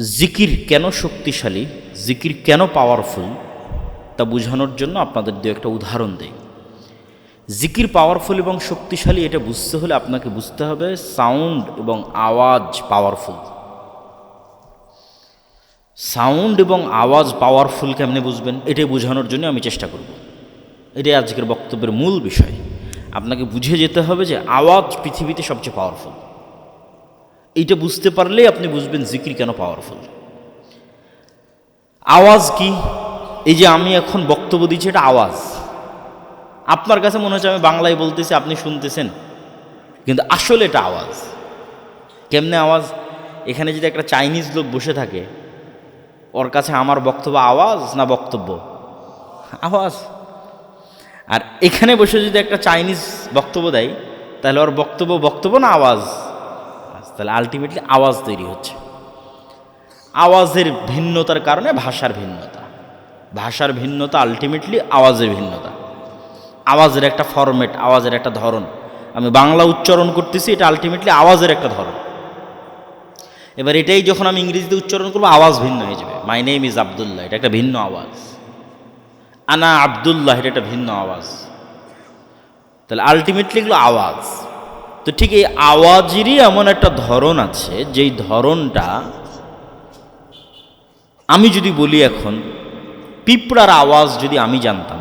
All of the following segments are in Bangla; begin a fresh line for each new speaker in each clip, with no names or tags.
জিকির কেন শক্তিশালী, জিকির কেন পাওয়ারফুল তা বোঝানোর জন্য আপনাদের দু একটা উদাহরণ দেই। জিকির পাওয়ারফুল এবং শক্তিশালী এটা বুঝতে হলে আপনাকে বুঝতে হবে সাউন্ড এবং আওয়াজ পাওয়ারফুল সাউন্ড এবং আওয়াজ পাওয়ারফুল কেমনে বুঝবেন? এটাই বোঝানোর জন্য আমি চেষ্টা করব। এটাই আজকের বক্তব্যের মূল বিষয়। আপনাকে বুঝে যেতে হবে যে আওয়াজ পৃথিবীতে সবচেয়ে পাওয়ারফুল এইটা বুঝতে পারলেই আপনি বুঝবেন জিকির কেন পাওয়ারফুল আওয়াজ কি? এই যে আমি এখন বক্তব্য দিচ্ছি, এটা আওয়াজ। আপনার কাছে মনে হচ্ছে আমি বাংলায় বলতেছি, আপনি শুনতেছেন। কিন্তু আসলে এটা আওয়াজ। কেমনে আওয়াজ? এখানে যদি একটা চাইনিজ লোক বসে থাকে, ওর কাছে আমার বক্তব্য আওয়াজ না বক্তব্য? আওয়াজ। আর এখানে বসে যদি একটা চাইনিজ বক্তব্য দেয়, তাহলে ওর বক্তব্য বক্তব্য না আওয়াজ? তাহলে আলটিমেটলি আওয়াজ তৈরি হচ্ছে। আওয়াজের ভিন্নতার কারণে ভাষার ভিন্নতা। ভাষার ভিন্নতা আলটিমেটলি আওয়াজের ভিন্নতা। আওয়াজের একটা ফরম্যাট আওয়াজের একটা ধরন। আমি বাংলা উচ্চারণ করতেছি, এটা আলটিমেটলি আওয়াজের একটা ধরন। এবার এটাই যখন আমি ইংরেজিতে উচ্চারণ করব, আওয়াজ ভিন্ন হয়ে যাবে। মাই নেম ইজ আবদুল্লাহ এটা একটা ভিন্ন আওয়াজ। আনা আবদুল্লাহ, এটা একটা ভিন্ন আওয়াজ। তাহলে আলটিমেটলি এগুলো আওয়াজ। তো ঠিক এই আওয়াজেরই এমন একটা ধরন আছে, যেই ধরনটা আমি যদি বলি এখন, পিঁপড়ার আওয়াজ যদি আমি জানতাম,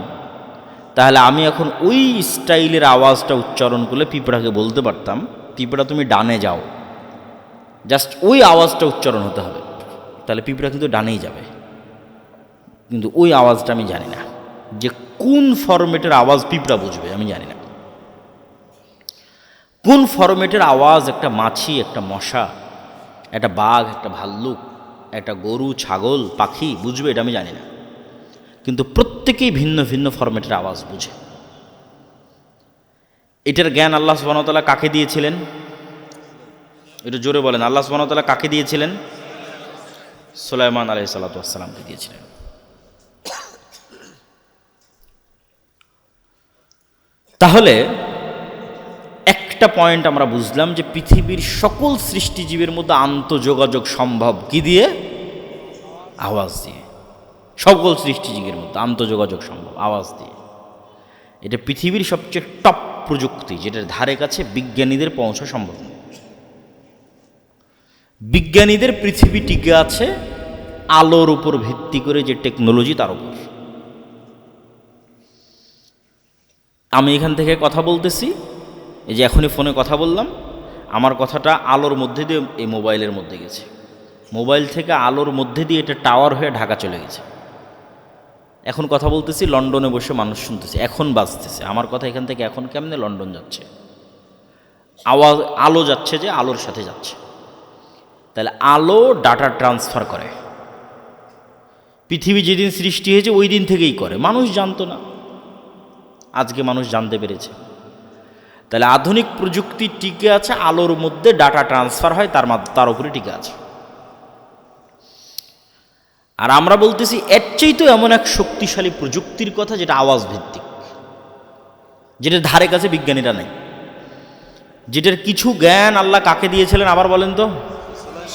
তাহলে আমি এখন ওই স্টাইলের আওয়াজটা উচ্চারণ করলে পিঁপড়াকে বলতে পারতাম, পিঁপড়া, তুমি ডানে যাও। জাস্ট ওই আওয়াজটা উচ্চারণ হতে হবে, তাহলে পিঁপড়া কিন্তু ডানেই যাবে। কিন্তু ওই আওয়াজটা আমি জানি না, যে কোন ফরম্যাটের আওয়াজ পিঁপড়া বুঝবে, আমি জানি না। কোন ফরম্যাটের আওয়াজ? একটা মাছি, একটা মশা, একটা বাঘ, একটা ভাল্লুক, একটা গরু, ছাগল, পাখি, বুঝবে? এটা আমি জানি না। কিন্তু প্রত্যেকেই ভিন্ন ভিন্ন ফরম্যাটের আওয়াজ বুঝে। এটার জ্ঞান আল্লাহ সুবাহতাল্লাহ কাকে দিয়েছিলেন? এটা জোরে বলেন, আল্লাহ সুবাহতাল্লাহ কাকে দিয়েছিলেন? সুলাইমান আলহ সাল্লাতামকে দিয়েছিলেন। তাহলে একটা পয়েন্ট আমরা বুঝলাম যে পৃথিবীর সকল সৃষ্টিজীবের মধ্যে আন্তঃযোগাযোগ সম্ভব কি দিয়ে? আওয়াজ দিয়ে। সকল সৃষ্টিজীবের মধ্যে আন্তঃযোগাযোগ সম্ভব, আওয়াজ দিয়ে। এটা পৃথিবীর সবচেয়ে টপ প্রযুক্তি, যেটার ধারে কাছে বিজ্ঞানীদের পৌঁছা সম্ভব নয়। বিজ্ঞানীদের পৃথিবী টিকে আছে আলোর উপর ভিত্তি করে যে টেকনোলজি তার উপর। আমি এখান থেকে কথা বলতেছি এই যে এখনই ফোনে কথা বললাম, আমার কথাটা আলোর মধ্যে দিয়ে এই মোবাইলের মধ্যে গেছে। মোবাইল থেকে আলোর মধ্যে দিয়ে এটা টাওয়ার হয়ে ঢাকা চলে গেছে। এখন কথা বলতেছি, লন্ডনে বসে মানুষ শুনতেছে, এখন বাজতেছে। আমার কথা এখান থেকে এখন কেমনে লন্ডন যাচ্ছে? আওয়াজ, আলো যাচ্ছে যে আলোর সাথে যাচ্ছে। তাহলে আলো ডাটা ট্রান্সফার করে। পৃথিবী যেদিন সৃষ্টি হয়েছে, ওই দিন থেকেই করে। মানুষ জানতো না। আজকে মানুষ জানতে পেরেছে। তাহলে আধুনিক প্রযুক্তি টিকে আছে, আলোর মধ্যে ডাটা ট্রান্সফার হয়, তার তার উপরে টিকে আছে। আর আমরা বলতেছি, এর তো এমন এক শক্তিশালী প্রযুক্তির কথা যেটা আওয়াজ ভিত্তিক যেটার ধারে কাছে বিজ্ঞানীরা নেই। যেটার কিছু জ্ঞান আল্লাহ কাকে দিয়েছিলেন আবার বলেন তো?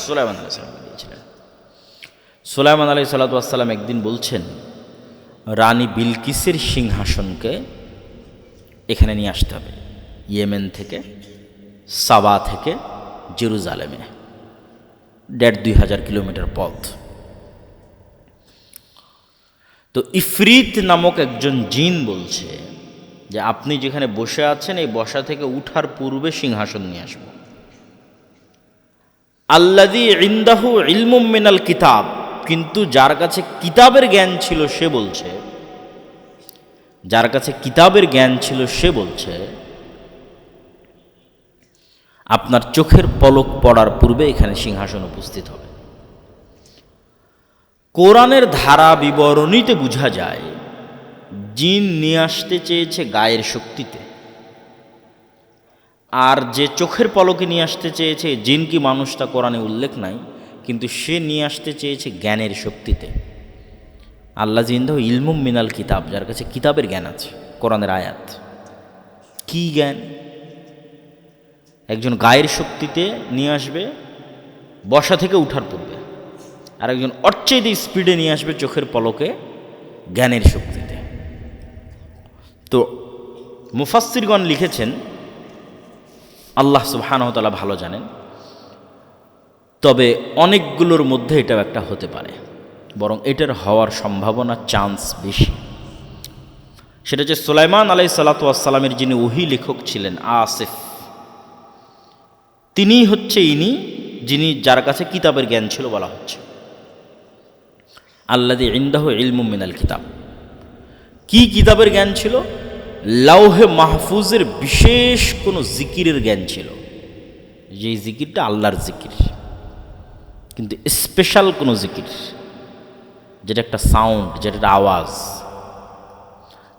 সোলাইমান আলাই সাল্লামকে দিয়েছিলেন। সোলাইমান আলাই সাল্লাতাম একদিন বলছেন, রানী বিলকিসের সিংহাসনকে এখানে নিয়ে আসতে হবে। ইয়েমেন থেকে, সাবা থেকে জেরুজালেমে। দেড় দুই হাজার কিলোমিটার পথ। তো ইফরিত নামক একজন জিন বলছে যে, আপনি যেখানে বসে আছেন, এই বসা থেকে উঠার পূর্বে সিংহাসন নিয়ে আসব। আল্লাদি ইন্দাহু ইলমুম কিতাব। কিন্তু যার কাছে কিতাবের জ্ঞান ছিল সে বলছে, যার কাছে কিতাবের জ্ঞান ছিল সে বলছে আপনার চোখের পলক পড়ার পূর্বে এখানে সিংহাসন উপস্থিত হবে। কোরআনের ধারা বিবরণীতে বোঝা যায়, জিন নিয়ে আসতে চেয়েছে গায়ের শক্তিতে। আর যে চোখের পলকে নিয়ে আসতে চেয়েছে, জিন কি মানুষ তা কোরআনে উল্লেখ নাই, কিন্তু সে নিয়ে আসতে চেয়েছে জ্ঞানের শক্তিতে। আল্লাহ জিন্দাহ ইলমুম মিনাল কিতাব, যার কাছে কিতাবের জ্ঞান আছে, কোরআনের আয়াত। কি জ্ঞান? একজন গায়ের শক্তিতে নিয়ে আসবে, বসা থেকে উঠার পূর্বে। আর একজন অর্চেদি স্পিডে নিয়ে আসবে চোখের পলকে জ্ঞানের শক্তিতে। তো মুফাসিরগণ লিখেছেন, আল্লাহ সুবহানহতালা ভালো জানেন, তবে অনেকগুলোর মধ্যে এটাও একটা হতে পারে, বরং এটার হওয়ার সম্ভাবনা চান্স বেশি। সেটা হচ্ছে সুলাইমান আলাই সালাতামের যিনি ওহি লেখক ছিলেন, আসিফ। তিনি হচ্ছে ইনি যিনি যার কাছে কিতাবের জ্ঞান ছিল বলা হচ্ছে। আল্লাদি ইন্দাহ মিনাল কিতাব। কি কিতাবের জ্ঞান ছিল? লাউহে মাহফুজের বিশেষ কোনো জিকিরের জ্ঞান ছিল। যে জিকিরটা আল্লাহর জিকির। কিন্তু স্পেশাল কোনো জিকির। যেটা একটা সাউন্ড যেটা একটা আওয়াজ।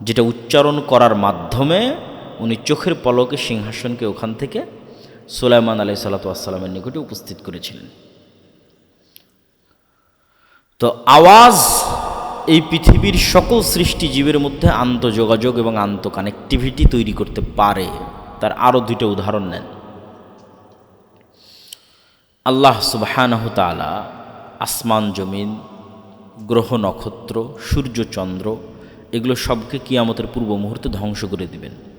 যেটা উচ্চারণ করার মাধ্যমে উনি চোখের পলকে সিংহাসনকে ওখান থেকে সুলাইমান আলাই সাল্লাতামের নিকটে উপস্থিত করেছিলেন। তো আওয়াজ এই পৃথিবীর সকল সৃষ্টিজীবের মধ্যে আন্তঃযোগাযোগ এবং আন্তঃকানেক্টিভিটি তৈরি করতে পারে, তার আরও দুইটা উদাহরণ নেন। আল্লাহ সুবাহানহ তালা আসমান, জমিন, গ্রহ, নক্ষত্র, সূর্য, চন্দ্র, এগুলো সবকে কিয়ামতের পূর্ব মুহূর্তে ধ্বংস করে দিবেন।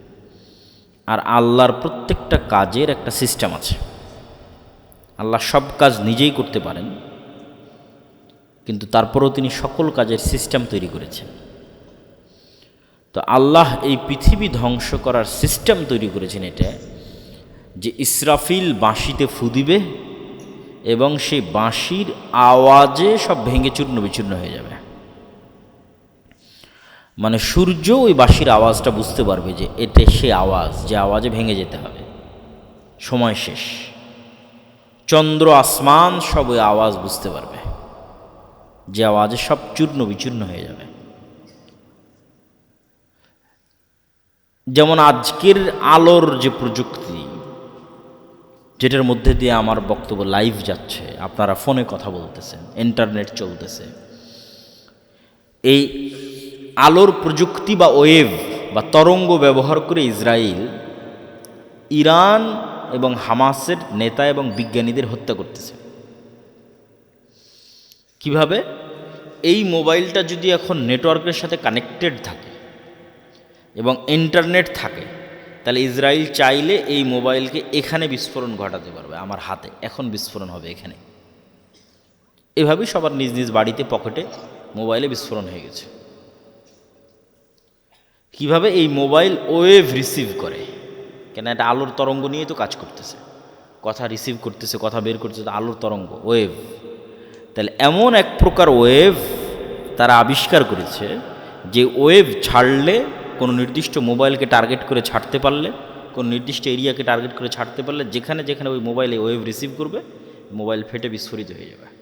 আর আল্লাহর প্রত্যেকটা কাজের একটা সিস্টেম আছে। আল্লাহ সব কাজ নিজেই করতে পারেন, কিন্তু তারপরেও তিনি সকল কাজের সিস্টেম তৈরি করেছেন। তো আল্লাহ এই পৃথিবী ধ্বংস করার সিস্টেম তৈরি করেছেন এটা যে ইসরাফিল বাঁশিতে ফু দিবে এবং সেই বাঁশির আওয়াজে সব ভেঙে চূর্ণ বিচূর্ণ হয়ে যাবে। মানে সূর্য ওই বাঁশির আওয়াজটা বুঝতে পারবে যে এতে সে আওয়াজ, যে আওয়াজে ভেঙে যেতে হবে। সময় শেষ। চন্দ্র আসমান সব ওই আওয়াজ বুঝতে পারবে। যে আওয়াজে সব চূর্ণ বিচূর্ণ হয়ে যাবে। যেমন আজকের আলোর যে প্রযুক্তি, যেটার মধ্যে দিয়ে আমার বক্তব্য লাইভ যাচ্ছে, আপনারা ফোনে কথা বলতেছেন ইন্টারনেট চলতেছে, এই আলোর প্রযুক্তি বা ওয়েভ বা তরঙ্গ ব্যবহার করে ইসরায়েল ইরান এবং হামাসের নেতা এবং বিজ্ঞানীদের হত্যা করতেছে। কীভাবে? এই মোবাইলটা যদি এখন নেটওয়ার্কের সাথে কানেক্টেড থাকে এবং ইন্টারনেট থাকে, তাহলে ইসরায়েল চাইলে এই মোবাইলকে এখানে বিস্ফোরণ ঘটাতে পারবে, আমার হাতে। এখন বিস্ফোরণ হবে এখানে। এভাবেই সবার নিজ নিজ বাড়িতে, পকেটে মোবাইলে বিস্ফোরণ হয়ে গেছে। কীভাবে এই মোবাইল ওয়েভ রিসিভ করে? কেন এটা আলোর তরঙ্গ নিয়ে তো কাজ করতেছে। কথা রিসিভ করতেছে, কথা বের করতেছে আলোর তরঙ্গ, ওয়েভ। তাহলে এমন এক প্রকার ওয়েভ তারা আবিষ্কার করেছে যে ওয়েভ ছাড়লে, কোনো নির্দিষ্ট মোবাইলকে টার্গেট করে ছাড়তে পারলে, কোনো নির্দিষ্ট এরিয়াকে টার্গেট করে ছাড়তে পারলে, যেখানে যেখানে ওই মোবাইলে ওয়েভ রিসিভ করবে, মোবাইল ফেটে বিস্ফোরিত হয়ে যাবে।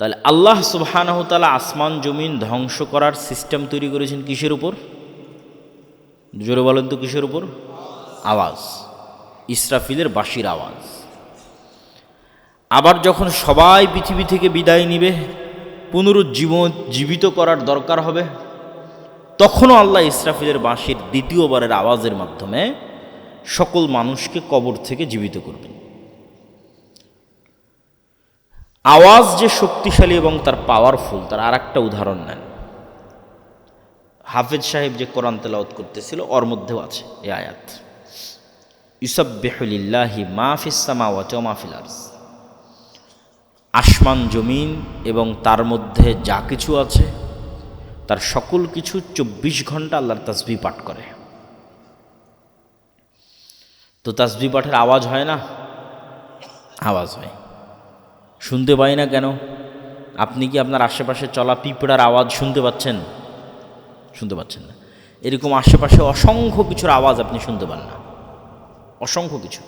তাহলে আল্লাহ সুবাহানহতালা আসমান, জমিন ধ্বংস করার সিস্টেম তৈরি করেছেন কিসের উপর? জোরে বলেন তো কিসের উপর? আওয়াজ। ইসরাফিলের বাঁশির আওয়াজ। আবার যখন সবাই পৃথিবী থেকে বিদায় নিবে, পুনরুজ্জীবন জীবিত করার দরকার হবে, তখনও আল্লাহ ইসরাফিলের বাঁশির দ্বিতীয়বারের আওয়াজের মাধ্যমে সকল মানুষকে কবর থেকে জীবিত করবেন। আওয়াজ যে শক্তিশালী এবং তার পাওয়ারফুল তার আর একটা উদাহরণ নেন। হাফেজ সাহেব যে কোরআন তেলাওত করতেছিল, ওর মধ্যেও আছে এ আয়াত। ইউসব্বেহুলিল্লাহি মাহফিসামা ওয়াচ মাহফিল আর্স আসমান জমিন এবং তার মধ্যে যা কিছু আছে, তার সকল কিছু চব্বিশ ঘণ্টা আল্লাহর তাসবি পাঠ করে। তো তাসবি পাঠের আওয়াজ হয় না? আওয়াজ হয়। শুনতে পাই না কেন? আপনি কি আপনার আশেপাশে চলা পিঁপড়ার আওয়াজ শুনতে পাচ্ছেন? শুনতে পাচ্ছেন না। এরকম আশেপাশে অসংখ্য কিছুর আওয়াজ আপনি শুনতে পান না। অসংখ্য কিছুর।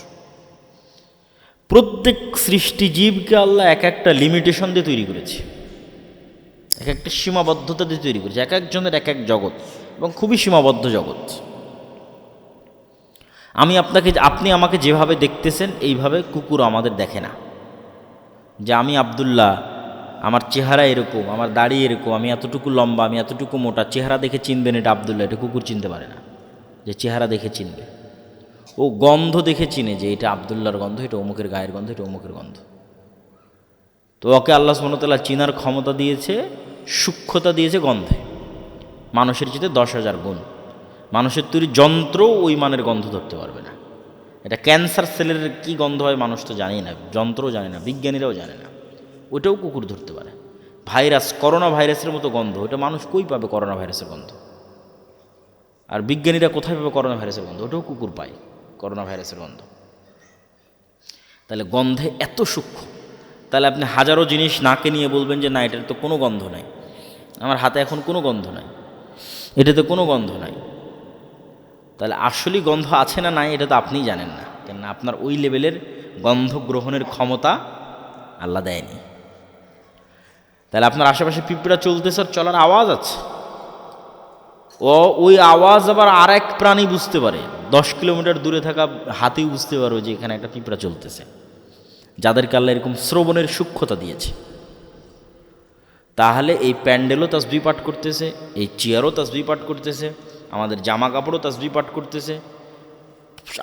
প্রত্যেক সৃষ্টিজীবকে আল্লাহ এক একটা লিমিটেশন দিয়ে তৈরি করেছে। এক একটা সীমাবদ্ধতা দিয়ে তৈরি করেছে। এক একজনের এক এক জগৎ এবং খুবই সীমাবদ্ধ জগৎ। আমি আপনাকে, আপনি আমাকে যেভাবে দেখতেছেন, এইভাবে কুকুর আমাদের দেখে না। যে আমি আবদুল্লাহ, আমার চেহারা এরকম, আমার দাড়ি এরকম, আমি এতটুকু লম্বা, আমি এতটুকু মোটা, চেহারা দেখে চিনবেন এটা আবদুল্লাহ, এটা কুকুর চিনতে পারে না। যে চেহারা দেখে চিনবে। ও গন্ধ দেখে চিনে যে এটা আবদুল্লাহর গন্ধ, এটা অমুকের গায়ের গন্ধ, এটা অমুকের গন্ধ। তো ওকে আল্লাহ সুমতলা চিনার ক্ষমতা দিয়েছে, সূক্ষ্মতা দিয়েছে গন্ধে। মানুষের চেয়ে দশ হাজার গুণ। মানুষের তৈরি যন্ত্র ওই মানের গন্ধ ধরতে পারবে না। এটা ক্যান্সার সেলের কি গন্ধ হয় মানুষ তো জানেই না, যন্ত্রও জানে না, বিজ্ঞানীরাও জানে না। ওটাও কুকুর ধরতে পারে। ভাইরাস করোনা ভাইরাসের মতো গন্ধ ওটা মানুষ কই পাবে করোনা ভাইরাসের গন্ধ? আর বিজ্ঞানীরা কোথায় পাবে করোনা ভাইরাসের গন্ধ? ওটাও কুকুর পায় করোনা ভাইরাসের গন্ধ। তাহলে গন্ধে এত সূক্ষ্ম। তাহলে আপনি হাজারো জিনিস নাকে নিয়ে বলবেন যে না, এটার তো কোনো গন্ধ নাই। আমার হাতে এখন কোনো গন্ধ নাই। এটাতে কোনো গন্ধ নাই। তাহলে আসলেই গন্ধ আছে না নাই, এটা তো আপনিই জানেন না। কেননা আপনার ওই লেভেলের গন্ধ গ্রহণের ক্ষমতা আল্লাহ দেয়নি। তাহলে আপনার আশেপাশে পিঁপড়া চলতেছে আর চলার আওয়াজ আছে? ও, ওই আওয়াজ আবার আর এক প্রাণী বুঝতে পারে। দশ কিলোমিটার দূরে থাকা হাতিও বুঝতে পারবে যে এখানে একটা পিঁপড়া চলতেছে। যাদেরকে আল্লাহ এরকম শ্রবণের সূক্ষ্মতা দিয়েছে। তাহলে এই প্যান্ডেলও তাসবি পাঠ করতেছে, এই চেয়ারও তাসবি পাঠ করতেছে আমাদের জামা কাপড়ও তাজবি পাঠ করতেছে।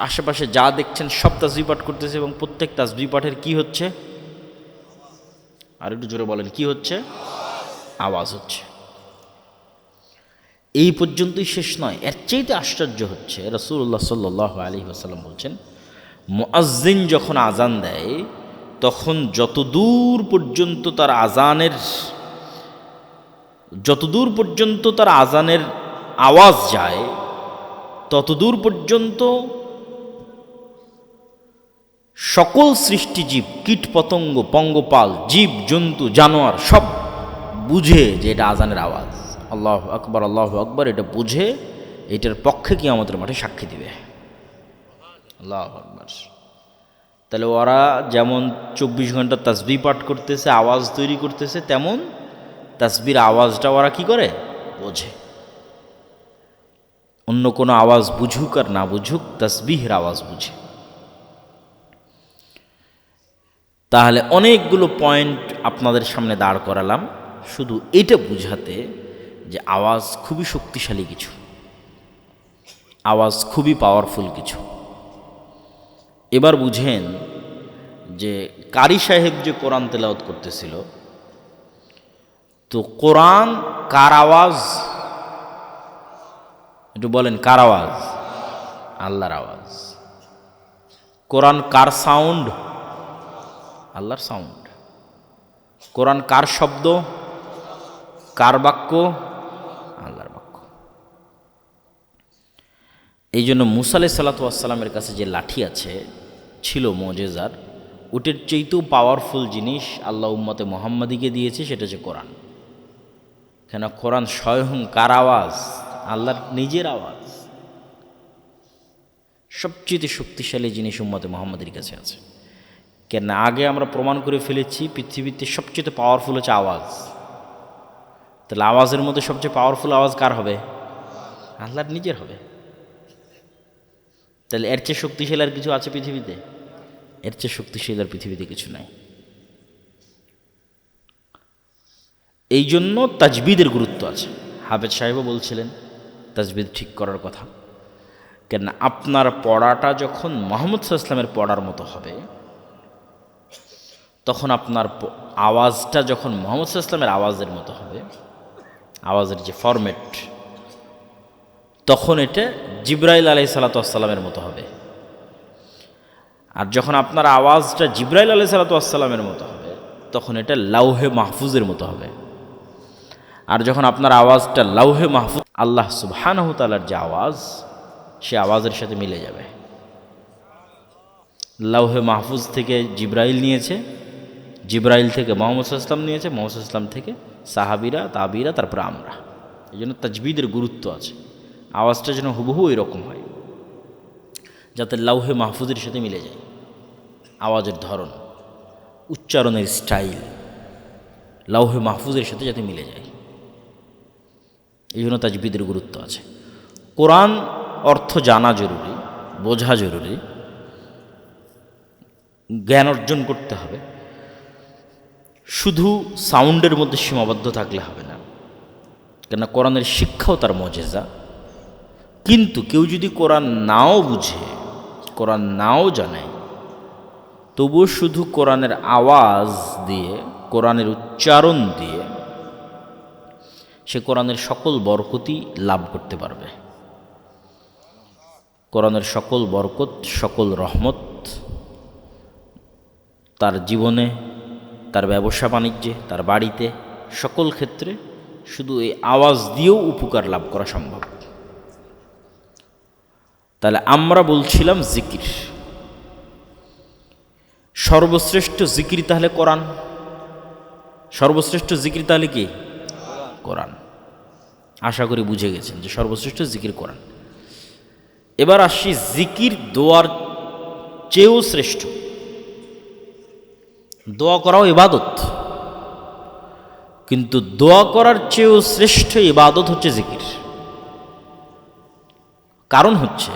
আশেপাশে যা দেখছেন সব তাজবি পাঠ করতেছে এবং প্রত্যেক তাসবি পাঠের কি হচ্ছে? আর একটু জোরে বলেন, কি হচ্ছে? আওয়াজ হচ্ছে। এই পর্যন্তই শেষ নয়, এর চাইতে আশ্চর্য হচ্ছে রসুল্লাহ সাল্লাহ আলী আসাল্লাম বলছেন মুআজ্জিন যখন আজান দেয়, তখন যতদূর পর্যন্ত তার আজানের যতদূর পর্যন্ত তার আজানের আওয়াজ যায়, ততদূর পর্যন্ত সকল সৃষ্টিজীব কীট পতঙ্গ, পঙ্গপাল, জীব, জন্তু, জানোয়ার সব বুঝে যে এটা আজানের আওয়াজ। আল্লাহ আকবর আল্লাহ আকবর, এটা বুঝে এটার পক্ষে কি আমাদের মাঠে সাক্ষী দিবে। আল্লাহ আকবর। তাহলে ওরা যেমন চব্বিশ ঘণ্টা তাসবি পাঠ করতেছে, আওয়াজ তৈরি করতেছে, তেমন তাসবির আওয়াজটা ওরা কি করে? বোঝে। অন্য কোনো আওয়াজ বুঝুক আর না বুঝুক, তাসবিহের আওয়াজ বুঝে। তাহলে অনেকগুলো পয়েন্ট আপনাদের সামনে দাঁড় করালাম। শুধু এটা বুঝাতে যে আওয়াজ খুবই শক্তিশালী কিছু। আওয়াজ খুবই পাওয়ারফুল কিছু। এবার বুঝেন যে কারি সাহেব যে কোরআন তেলাওয়াত করতেছিল, তো কোরআন কার আওয়াজ? একটু বলেন, কার আওয়াজ? আল্লাহর আওয়াজ। কোরআন কার সাউন্ড? আল্লাহর সাউন্ড। কোরআন কার শব্দ? কার বাক্য? আল্লাহর বাক্য। এই জন্য মুসালে সাল্লাতামের কাছে যে লাঠি আছে, ছিল মজেজার, ওটের চেয়েতেও পাওয়ারফুল জিনিস আল্লাহ উম্মতে মোহাম্মদীকে দিয়েছে, সেটা হচ্ছে কোরআন। কেন? কোরআন স্বয়ং কার আওয়াজ? আল্লাহর নিজের আওয়াজ সবচেয়ে শক্তিশালী জিনিস উম্মতে মোহাম্মদের কাছে আছে। কেন আগে আমরা প্রমাণ করে ফেলেছি, পৃথিবীতে সবচেয়ে পাওয়ারফুল হচ্ছে আওয়াজ। তাহলে আওয়াজের মধ্যে সবচেয়ে পাওয়ারফুল আওয়াজ কার হবে? আল্লাহর নিজের হবে। তাহলে এর চেয়ে শক্তিশালী আর কিছু আছে পৃথিবীতে? এর চেয়ে শক্তিশালী আর পৃথিবীতে কিছু নাই। এই জন্য তাজবিদের গুরুত্ব আছে। হাফেজ সাহেবও বলছিলেন তাজবিদ ঠিক করার কথা। কেন আপনার পড়াটা যখন মোহাম্মদ ইসলামের পড়ার মতো হবে, তখন আপনার আওয়াজটা যখন মোহাম্মদ ইসলামের আওয়াজের মতো হবে, আওয়াজের যে ফরম্যাট তখন এটা জিব্রাইল আলাই সালাতামের মতো হবে। আর যখন আপনার আওয়াজটা জিব্রাইল আলাই সালাতামের মতো হবে, তখন এটা লাউহে মাহফুজের মতো হবে। আর যখন আপনার আওয়াজটা লাউহে মাহফুজ আল্লাহ সুবহানাহু তালার যে আওয়াজ, সে আওয়াজের সাথে মিলে যাবে। লাউহে মাহফুজ থেকে জিব্রাইল নিয়েছে, জিব্রাইল থেকে মোহাম্মদ ইসলাম নিয়েছে, মোহাম্মদ ইসলাম থেকে সাহাবিরা, তাবিরা, তারপরে আমরা। এই জন্য তাজবিদের গুরুত্ব আছে। আওয়াজটা যেন হুবহু এরকম হয়, যাতে লাউহে মাহফুজের সাথে মিলে যায়। আওয়াজের ধরন, উচ্চারণের স্টাইল, লাউহে মাহফুজের সাথে যাতে মিলে যায়। এই জন্য তাজবিদের গুরুত্ব আছে। কোরআন অর্থ জানা জরুরি, বোঝা জরুরি, জ্ঞান অর্জন করতে হবে। শুধু সাউন্ডের মধ্যে সীমাবদ্ধ থাকলে হবে না কেন কোরআনের শিক্ষাও তার মজেজা। কিন্তু কেউ যদি কোরআন নাও বুঝে, কোরআন নাও জানে, তবুও শুধু কোরআনের আওয়াজ দিয়ে, কোরআনের উচ্চারণ দিয়ে সে কোরআনের সকল বরকতি লাভ করতে পারবে। কোরআনের সকল বরকত, সকল রহমত তার জীবনে, তার ব্যবসা বাণিজ্যে, তার বাড়িতে, সকল ক্ষেত্রে শুধু এই আওয়াজ দিয়েও উপকার লাভ করা সম্ভব। তাহলে আমরা বলছিলাম জিকির। সর্বশ্রেষ্ঠ জিকির তাহলে কোরআন। সর্বশ্রেষ্ঠ জিকির তাহলে কি? কোরআন। আশা করি বুঝে গেছেন যে সর্বশ্রেষ্ঠ জিকির কোরআন। এবার আসছি জিকির দোয়ার চেয়েও শ্রেষ্ঠ। দোয়া করাও ইবাদত। কিন্তু দোয়া করার চেয়েও শ্রেষ্ঠ ইবাদত হচ্ছে জিকির। কারণ হচ্ছে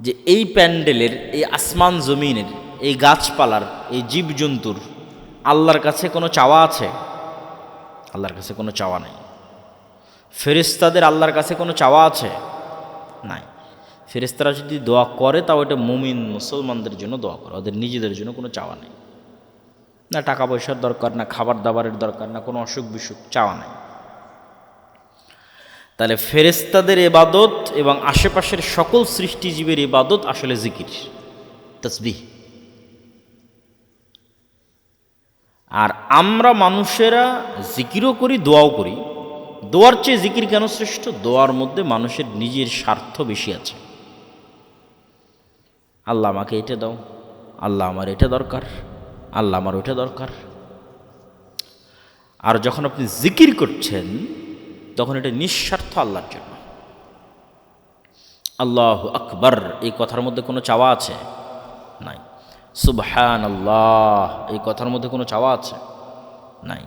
যে এই প্যান্ডেলের, এই আসমান জমিনের, এই গাছপালার, এই জীবজন্তুর আল্লাহর কাছে কোনো চাওয়া আছে? আল্লাহর কাছে কোনো চাওয়া নেই। ফেরিস্তাদের আল্লাহর কাছে কোনো চাওয়া আছে? নাই। ফেরেস্তারা যদি দোয়া করে, তাও এটা মুমিন মুসলমানদের জন্য দোয়া করে। ওদের নিজেদের জন্য কোনো চাওয়া নেই। না টাকা পয়সার দরকার, না খাবার দাবারের দরকার, না কোনো অসুখ বিসুখ চাওয়া নেই। তাহলে ফেরেস্তাদের এবাদত এবং আশেপাশের সকল সৃষ্টিজীবের এবাদত আসলে জিকির, তসবিহ। আর আমরা মানুষেরা জিকিরও করি, দোয়াও করি। দোয়ার চেয়ে জিকির কেন শ্রেষ্ঠ? দোয়ার মধ্যে মানুষের নিজের স্বার্থ বেশি আছে। আল্লাহ আমাকে এটা দাও, আল্লাহ আমার এটা দরকার, আল্লাহ আমার ওইটা দরকার। আর যখন আপনি জিকির করছেন, তখন এটা নিঃস্বার্থ আল্লাহর জন্য। আল্লাহ আকবর, এই কথার মধ্যে কোনো চাওয়া আছে? নাই। সুবহান আল্লাহ এই কথার মধ্যে কোনো চাওয়া আছে? নাই।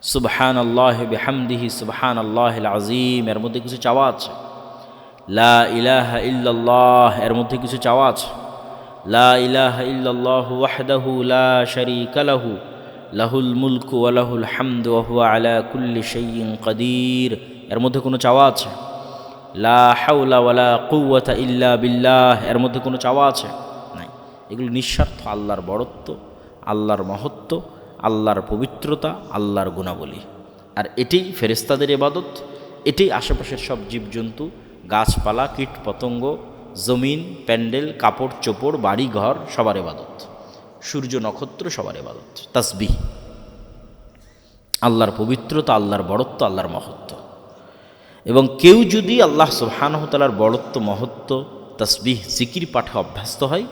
সুবহান আল্লাহ বেহামদিহি সুবহান আল্লাহ আজিম এর মধ্যে কিছু চাওয়া আছে? লা ইলাহা ইল্লাল্লাহ, এর মধ্যে কিছু চাওয়া আছে? লা ইলাহা ইল্লাল্লাহু ওয়াহদাহু লা শারীকা লাহু, লাহুল মুলকু ওয়া লাহুল হামদু ওয়া আলা কুল্লি শাইইন কাদির, এর মধ্যে কোনো চাওয়া আছে? লা হাওলা ওয়ালা কুওয়াতা ইল্লা বিল্লাহ, এর মধ্যে কোনো চাওয়া আছে? এগুলো নিঃস্বার্থ, আল্লাহর বড়ত্ব, আল্লাহর মহত্ব, আল্লাহর পবিত্রতা, আল্লাহর গুণাবলী। আর এটাই ফেরেস্তাদের এবাদত এটাই আশেপাশের সব জীবজন্তু, গাছপালা কীট পতঙ্গ জমিন, প্যান্ডেল, কাপড়, চোপড়, বাড়ি, ঘর, সবার এবাদত সূর্য, নক্ষত্র, সবার এবাদত তাসবিহ। আল্লাহর পবিত্রতা, আল্লাহর বড়ত্ব, আল্লাহর মহত্ব। এবং কেউ যদি আল্লাহ সুবহানহতালার বড়ত্ব, মহত্ব, তসবিহ, জিকির পাঠে অভ্যস্ত হয়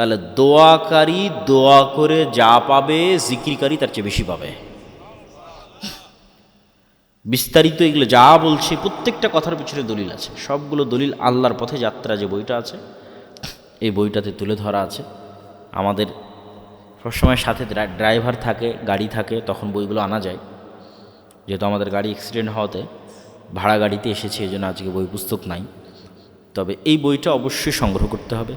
তাহলে দোয়াকারী দোয়া করে যা পাবে, জিকিরকারী তার চেয়ে বেশি পাবে। বিস্তারিত এগুলো যা বলছি, প্রত্যেকটা কথার পিছনে দলিল আছে। সবগুলো দলিল আল্লাহর পথে যাত্রা যে বইটা আছে, এই বইটাতে তুলে ধরা আছে। আমাদের সবসময় সাথে ড্রাইভার থাকে, গাড়ি থাকে, তখন বইগুলো আনা যায়। যেহেতু আমাদের গাড়ি অ্যাক্সিডেন্ট হওয়াতে ভাড়া গাড়িতে এসেছে এই জন্য আজকে বই পুস্তক নাই। তবে এই বইটা অবশ্যই সংগ্রহ করতে হবে।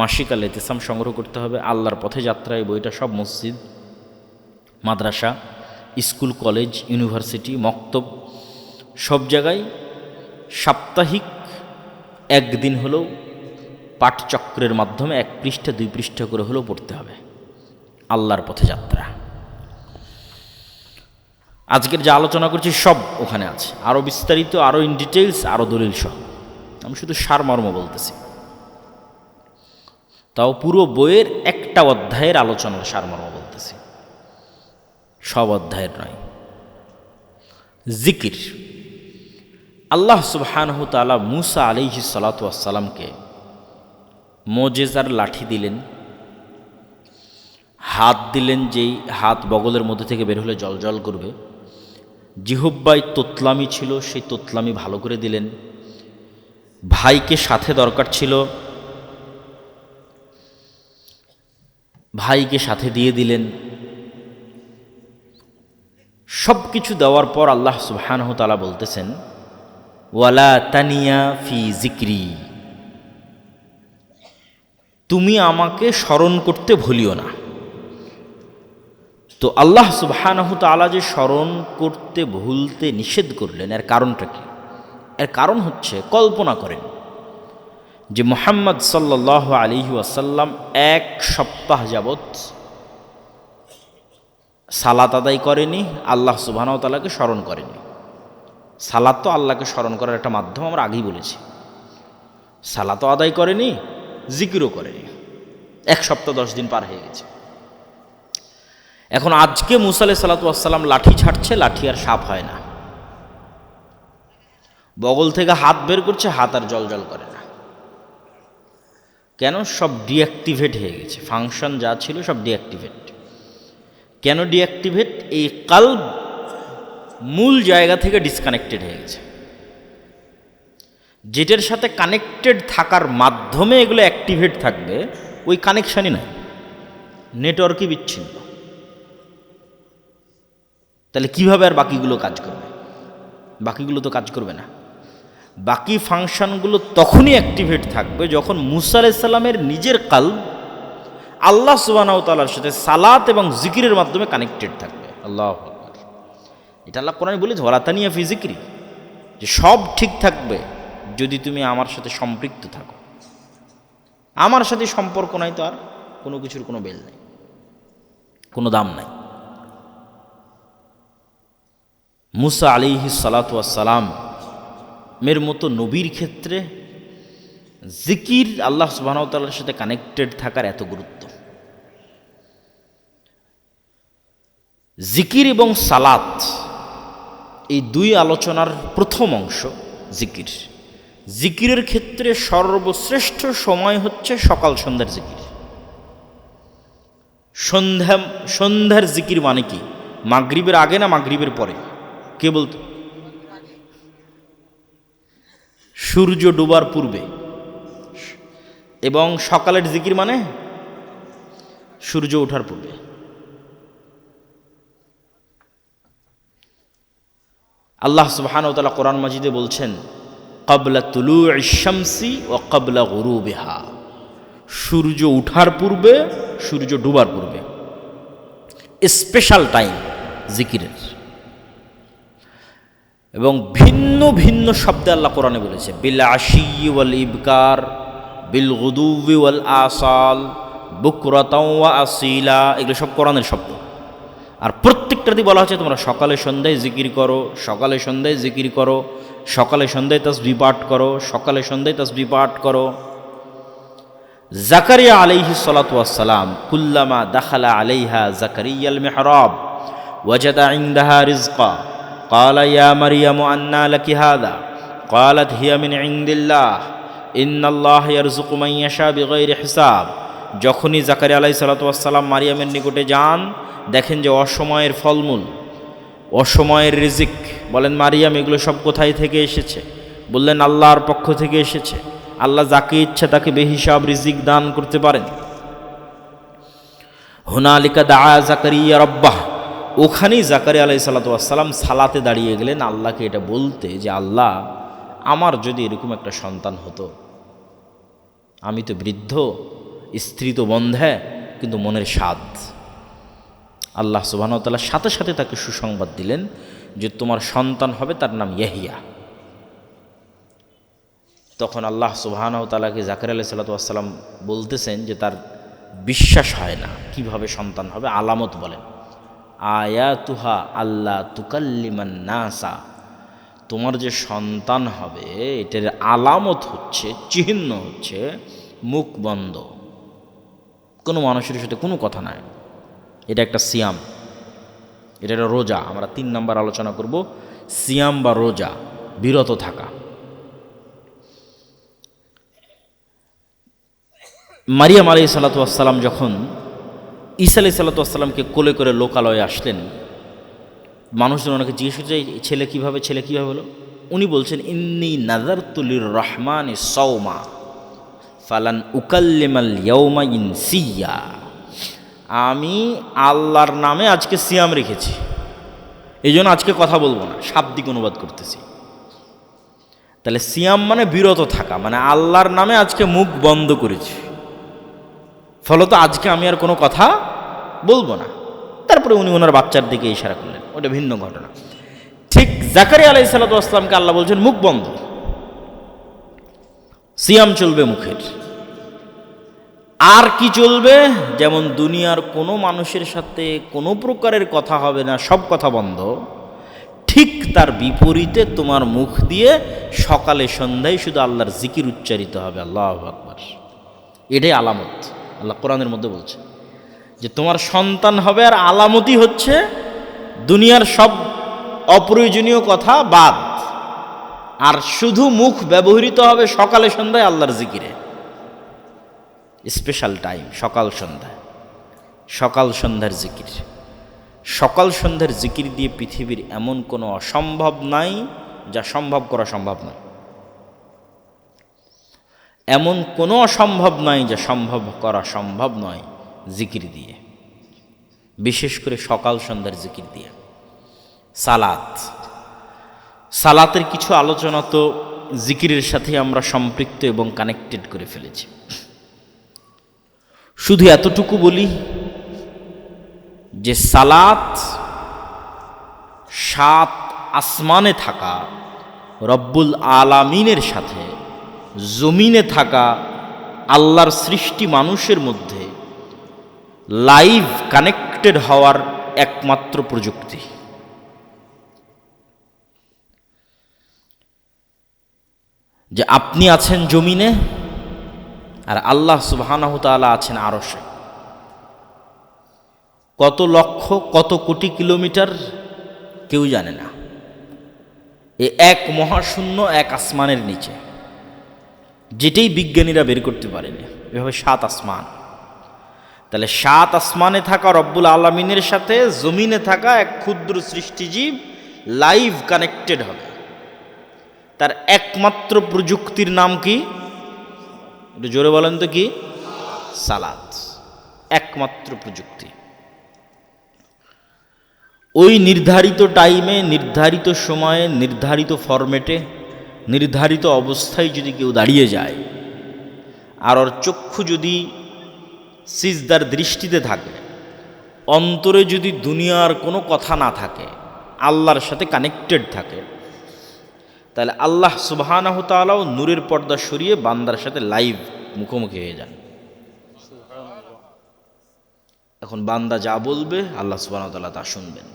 মাসিক আল সংগ্রহ করতে হবে, আল্লাহর পথে যাত্রা, এই বইটা সব মসজিদ, মাদ্রাসা, স্কুল, কলেজ, ইউনিভার্সিটি, মক্তব, সব জায়গায় সাপ্তাহিক একদিন হলেও পাঠচক্রের মাধ্যমে এক পৃষ্ঠা, দুই পৃষ্ঠা করে হলেও পড়তে হবে, আল্লাহর পথে যাত্রা। আজকের যে আলোচনা করছি সব ওখানে আছে আরও বিস্তারিত আরও ইন ডিটেলস আরও দলিল সহ। আমি শুধু সারমর্ম বলতেছি। তাও পুরো বইয়ের একটা অধ্যায়ের আলোচনার সারমর্ম বলতেছি। সব অধ্যায়ের নয়। জিকির। আল্লাহ সুবহানহ তালা মুসা আলিহি সালাতামকে মোজেজার লাঠি দিলেন। হাত দিলেন যেই হাত বগলের মধ্যে থেকে বের হলে জল জল করবে। জিহুব্বাই তোতলামি ছিল, সেই তোতলামি ভালো করে দিলেন। ভাইকে সাথে দরকার ছিল ভাইকে সাথে দিয়ে দিলেন। সব কিছু দেওয়ার পর আল্লাহ সুবহানহ তালা বলতেছেন, ওয়ালা তানিয়া ফি জিক্রি তুমি আমাকে স্মরণ করতে ভুলিও না। তো আল্লাহ সুবহানহ তালা যে স্মরণ করতে ভুলতে নিষেধ করলেন, এর কারণটা কি? এর কারণ হচ্ছে কল্পনা করেন। যে মোহাম্মদ সাল্লাহ আলী আসাল্লাম এক সপ্তাহ যাবৎ সালাত আদায় করেনি, আল্লাহ সুবাহানাও তালাকে স্মরণ করেনি। সালাত তো আল্লাহকে স্মরণ করার একটা মাধ্যম আমরা আগেই বলেছি। সালাতও আদায় করেনি, জিকিরও করেনি। এক সপ্তাহ দশ দিন পার হয়ে গেছে। এখন আজকে মুসালে সালাতাম লাঠি ছাড়ছে, লাঠি আর সাপ হয় না। বগল থেকে হাত বের করছে, হাত আর জল জল করে না। কেন সব ডিঅ্যাক্টিভেট হয়ে গেছে? ফাংশন যা ছিল সব ডিঅ্যাক্টিভেট। কেন ডিঅ্যাক্টিভেট? এই কাল মূল জায়গা থেকে ডিসকানেক্টেড হয়ে গেছে। যেটার সাথে কানেক্টেড থাকার মাধ্যমে এগুলো অ্যাক্টিভেট থাকবে, ওই কানেকশানই নাই। নেটওয়ার্কই বিচ্ছিন্ন। তাহলে কীভাবে আর বাকিগুলো কাজ করবে? বাকিগুলো তো কাজ করবে না। বাকি ফাংশনগুলো তখনই অ্যাক্টিভেট থাকবে যখন মুসা আলাইসাল্লামের নিজের কাল আল্লাহ সুবানাউ তালার সাথে সালাত এবং জিকিরের মাধ্যমে কানেক্টেড থাকবে। আল্লাহ এটা আল্লাহ কোরআন বলে ধরাতানিয়া ফি জিক্রি। যে সব ঠিক থাকবে যদি তুমি আমার সাথে সম্পৃক্ত থাকো। আমার সাথে সম্পর্ক নাই তো আর কোনো কিছুর কোনো বেল নাই, কোনো দাম নাই। মুসা আলিহি সালাতাম মের মতো নবীর ক্ষেত্রে জিকির আল্লাহ সুবাহতাল্লার সাথে কানেক্টেড থাকার এত গুরুত্ব। জিকির এবং সালাত এই দুই আলোচনার প্রথম অংশ জিকির। জিকিরের ক্ষেত্রে সর্বশ্রেষ্ঠ সময় হচ্ছে সকাল সন্ধ্যার জিকির। সন্ধ্যা সন্ধ্যার জিকির মানে কি? মাগরিবের আগে না মাগরিবের পরে? কে বলতো? সূর্য ডোবার পূর্বে। এবং সকালের জিকির মানে সূর্য ওঠার পূর্বে। আল্লাহ সুবহান তালা কোরআন মাজিদে বলছেন, কবলা তুলু শামসি ও কবলা গরুবেহা। সূর্য উঠার পূর্বে, সূর্য ডুবার পূর্বে। স্পেশাল টাইম জিকিরের। এবং ভিন্ন ভিন্ন শব্দে আল্লাহ কোরআনে বলেছে, বিল আশি ওয়াল ইবকার, বিল গুদুবি ওয়াল আসাল, বুকরাতাও ওয়া আসিলা, এগুলো সব কোরআনের শব্দ। আর প্রত্যেকটাতে বলা হচ্ছে তোমরা সকালে সন্ধ্যায় জিকির করো, সকালে সন্ধ্যায় জিকির করো, সকালে সন্ধ্যায় তাসবি পাঠ করো, সকালে সন্ধ্যায় তাসবি পাঠ করো। জাকারিয়া আলাইহি সালাতাম কুল্লামা দাখালা আলাইহা জাকারিয়াল মেহরাব, ওয়াজাদা ইন্দাহা রিজকা। قال يا مريم أنى لك هذا قالت هي من عند الله إن الله يرزق من يشاء بغير حساب যখনই জাকারিয়া আলাই সালাতাম মারিয়ামের নিকটে যান দেখেন যে অসময়ের ফলমূল অসময়ের রিজিক বলেন মারিয়াম এগুলো সব কোথায় থেকে এসেছে বললেন আল্লাহর পক্ষ থেকে এসেছে আল্লাহ যাকে ইচ্ছা তাকে বেহিসাব রিজিক দান করতে পারেন হুনালিকা দা জাকারিয়া রব্বাহ ওখানেই জাকারি আলাই সাল্লাতাম সালাতে দাঁড়িয়ে গেলেন। আল্লাহকে এটা বলতে যে, আল্লাহ, আমার যদি এরকম একটা সন্তান হতো, আমি তো বৃদ্ধ, স্ত্রী তো বন্ধে, কিন্তু মনের স্বাদ। আল্লাহ সুবাহতাল্লাহ সাথে সাথে তাকে সুসংবাদ দিলেন যে, তোমার সন্তান হবে তার নাম ইয়াহিয়া। তখন আল্লাহ সুবাহানতালাকে জাকির আলাই সাল্লাতাম বলতেছেন যে, তার বিশ্বাস হয় না কীভাবে সন্তান হবে, আলামত বলেন। আয়াতুহা আল্লাহ তুকাল্লিমান নাসা। তোমার যে সন্তান হবে, এটার আলামত হচ্ছে, চিহ্ন হচ্ছে মুখ বন্ধ। কোনো মানুষের সাথে কোনো কথা নাই। এটা একটা সিয়াম। এটা একটা রোজা। আমরা তিন নাম্বার আলোচনা করব, সিয়াম বা রোজা, বিরত থাকা। মারিয়াম আলী সাল্লাতাম যখন ঈসা আলি সাল্লাতামকে কোলে করে লোকালয়ে আসলেন। মানুষজন ওনাকে জিজ্ঞেস করছে ছেলে কীভাবে ছেলে কীভাবে হলো? উনি বলছেন, ইন্নি নাজার তুলির রহমান সৌমা ফালান উকাল্লিমাল ইয়ৌমা ইন সিয়া আমি আল্লাহর নামে আজকে সিয়াম রেখেছি। এই জন্য আজকে কথা বলব না, শাব্দিক অনুবাদ করতেছি। তাহলে সিয়াম মানে বিরত থাকা মানে আল্লাহর নামে আজকে মুখ বন্ধ করেছি। ফলত আজকে আমি আর কোনো কথা বলব না। তারপরে উনি ওনার বাচ্চার দিকে ইশারা করলেন। ওটা ভিন্ন ঘটনা। ঠিক জাকারি আলাই সাল্লাতামকে আল্লাহ বলছেন, মুখ বন্ধ। সিয়াম চলবে মুখের। আর কি চলবে? যেমন দুনিয়ার কোনো মানুষের সাথে কোনো প্রকারের কথা হবে না, সব কথা বন্ধ। ঠিক তার বিপরীতে তোমার মুখ দিয়ে সকালে সন্ধ্যায় শুধু আল্লাহর জিকির উচ্চারিত হবে। আল্লাহ আকবার। এটাই আলামত। আল্লাহ কোরআনের মধ্যে বলছে যে তোমার সন্তান হবে আর আলামতই হচ্ছে দুনিয়ার সব অপ্রয়োজনীয় কথা বাদ। আর শুধু মুখ ব্যবহৃত হবে সকালে সন্ধ্যায় আল্লাহর জিকিরে। স্পেশাল টাইম, সকাল সন্ধ্যায় সকাল সন্ধ্যার জিকির। সকাল সন্ধ্যার জিকির দিয়ে পৃথিবীর এমন কোনো অসম্ভব নাই যা সম্ভব করা সম্ভব নয়। এমন কোনো অসম্ভব নয় যা সম্ভব করা সম্ভব নয় জিকির দিয়ে। বিশেষ করে সকাল সন্ধ্যার জিকির দিয়ে। সালাত। সালাতের কিছু আলোচনা তো জিকিরের সাথে আমরা সম্পৃক্ত এবং কানেক্টেড করে ফেলেছি। শুধু এতটুকু বলি যে সালাত সাত আসমানে থাকা রব্বুল আলামিনের সাথে জমিনে থাকা আল্লাহর সৃষ্টি মানুষের মধ্যে লাইভ কানেক্টেড হওয়ার একমাত্র প্রযুক্তি। যে আপনি আছেন জমিনে আর আল্লাহ সুবাহানাহ তাআলা আছেন আরশে। কত লক্ষ, কত কোটি কিলোমিটার কেউ জানে না। এ এক মহাশূন্য, এক আসমানের নিচে। যেটাই বিজ্ঞানীরা বের করতে পারেনি, এভাবে সাত আসমান। তাহলে সাত আসমানে থাকা রব্বুল আলমিনের সাথে জমিনে থাকা এক ক্ষুদ্র সৃষ্টিজীব লাইভ কানেক্টেড হবে। তার একমাত্র প্রযুক্তির নাম কি? একটু জোরে বলেন তো কি? সালাদ একমাত্র প্রযুক্তি। ওই নির্ধারিত টাইমে নির্ধারিত সময়ে, নির্ধারিত ফরম্যাটে নির্ধারিত অবস্থায় যদি কেউ দাঁড়িয়ে যায়, আর ওর চক্ষু যদি সিজদার দৃষ্টিতে থাকে, অন্তরে যদি দুনিয়ার কোনো কথা না থাকে, আল্লাহর সাথে কানেক্টেড থাকে, তাহলে আল্লাহ সুবাহানাহ তালাও নূরের পর্দা সরিয়ে বান্দার সাথে লাইভ মুখোমুখি হয়ে যান। এখন বান্দা যা বলবে, আল্লাহ সুবাহ তা শুনবেন।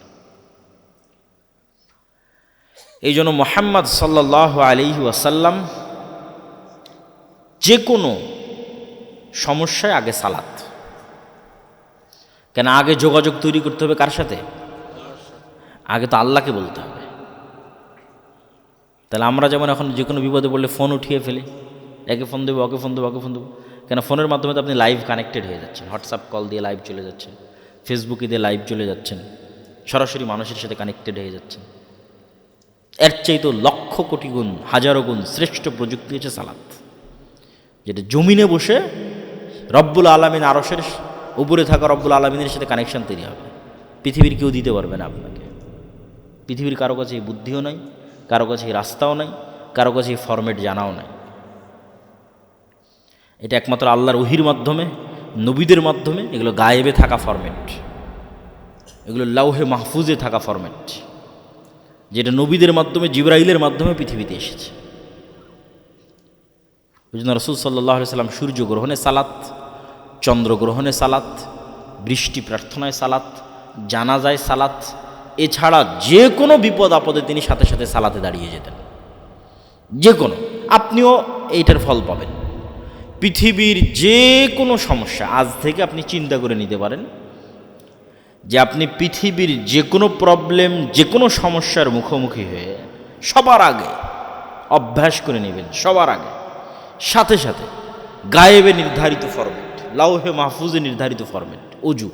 এই জন্য মোহাম্মদ সাল্লাহ আলি ওয়াসাল্লাম যে কোনো সমস্যায় আগে সালাত। কেন আগে যোগাযোগ তৈরি করতে হবে কার সাথে? আগে তো আল্লাহকে বলতে হবে। তাহলে আমরা যেমন এখন যে কোনো বিপদে পড়লে ফোন উঠিয়ে ফেলি, একে ফোন দেবো, ওকে ফোন দেবো, ওকে ফোন দেবো। কেন ফোনের মাধ্যমে তো আপনি লাইভ কানেক্টেড হয়ে যাচ্ছেন। হোয়াটসঅ্যাপ কল দিয়ে লাইভ চলে যাচ্ছেন। ফেসবুকে দিয়ে লাইভ চলে যাচ্ছেন। সরাসরি মানুষের সাথে কানেক্টেড হয়ে যাচ্ছেন। এর চেয়ে লক্ষ কোটি গুণ, হাজারো গুণ শ্রেষ্ঠ প্রযুক্তি হচ্ছে সালাত। যেটা জমিনে বসে রব্বুল আলমিন আরসের উপরে থাকা রব্বুল আলমিনের সাথে কানেকশন তৈরি হবে। পৃথিবীর কেউ দিতে পারবে না আপনাকে। পৃথিবীর কারও কাছে এই বুদ্ধিও নাই, কারও কাছে রাস্তাও নাই, কারও কাছে এই ফরম্যাট জানাও নাই। এটা একমাত্র আল্লাহর ওহির মাধ্যমে, নবীদের মাধ্যমে এগুলো গায়েবে থাকা ফরম্যাট এগুলো লাউহে মাহফুজে থাকা ফরম্যাট যেটা নবীদের মাধ্যমে, জিব্রাইলের মাধ্যমে পৃথিবীতে এসেছে। ওই জন্য রসুল সাল্লাহ সাল্লাম সূর্যগ্রহণে সালাত, চন্দ্রগ্রহণে সালাত, বৃষ্টি প্রার্থনায় সালাত, জানাজায় সালাত, এছাড়া যে কোনো বিপদ আপদে তিনি সাথে সাথে সালাতে দাঁড়িয়ে যেতেন। যে কোনো। আপনিও এইটার ফল পাবেন। পৃথিবীর যে কোনো সমস্যা আজ থেকে আপনি চিন্তা করে নিতে পারেন যে আপনি পৃথিবীর যে কোনো প্রবলেম যে কোনো সমস্যার মুখোমুখি হয়ে সবার আগে অভ্যাস করে নেবেন, সবার আগে। সাথে সাথে গায়েবে নির্ধারিত ফরম্যাট লাউহে মাহফুজে নির্ধারিত ফরম্যাট অজু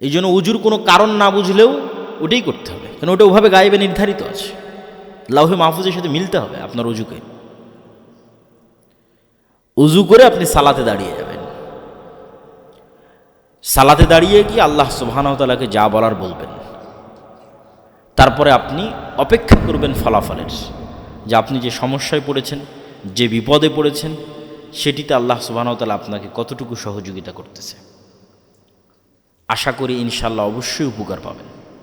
এই জন্য উজুর কোনো কারণ না বুঝলেও ওটাই করতে হবে কারণ ওটা ওভাবে গায়েবে নির্ধারিত আছে। লাউহে মাহফুজের সাথে মিলতে হবে আপনার উজুকে। উজু করে আপনি সালাতে দাঁড়িয়ে যাবেন। সালাতে দাঁড়িয়ে গিয়ে আল্লাহ সুবাহানতালাকে যা বলার বলবেন। তারপরে আপনি অপেক্ষা করবেন ফলাফলের, যে আপনি যে সমস্যায় পড়েছেন, যে বিপদে পড়েছেন, সেটিতে আল্লাহ সুবাহতালা আপনাকে কতটুকু সহযোগিতা করতেছে। আশা করি ইনশাল্লাহ অবশ্যই উপকার পাবেন।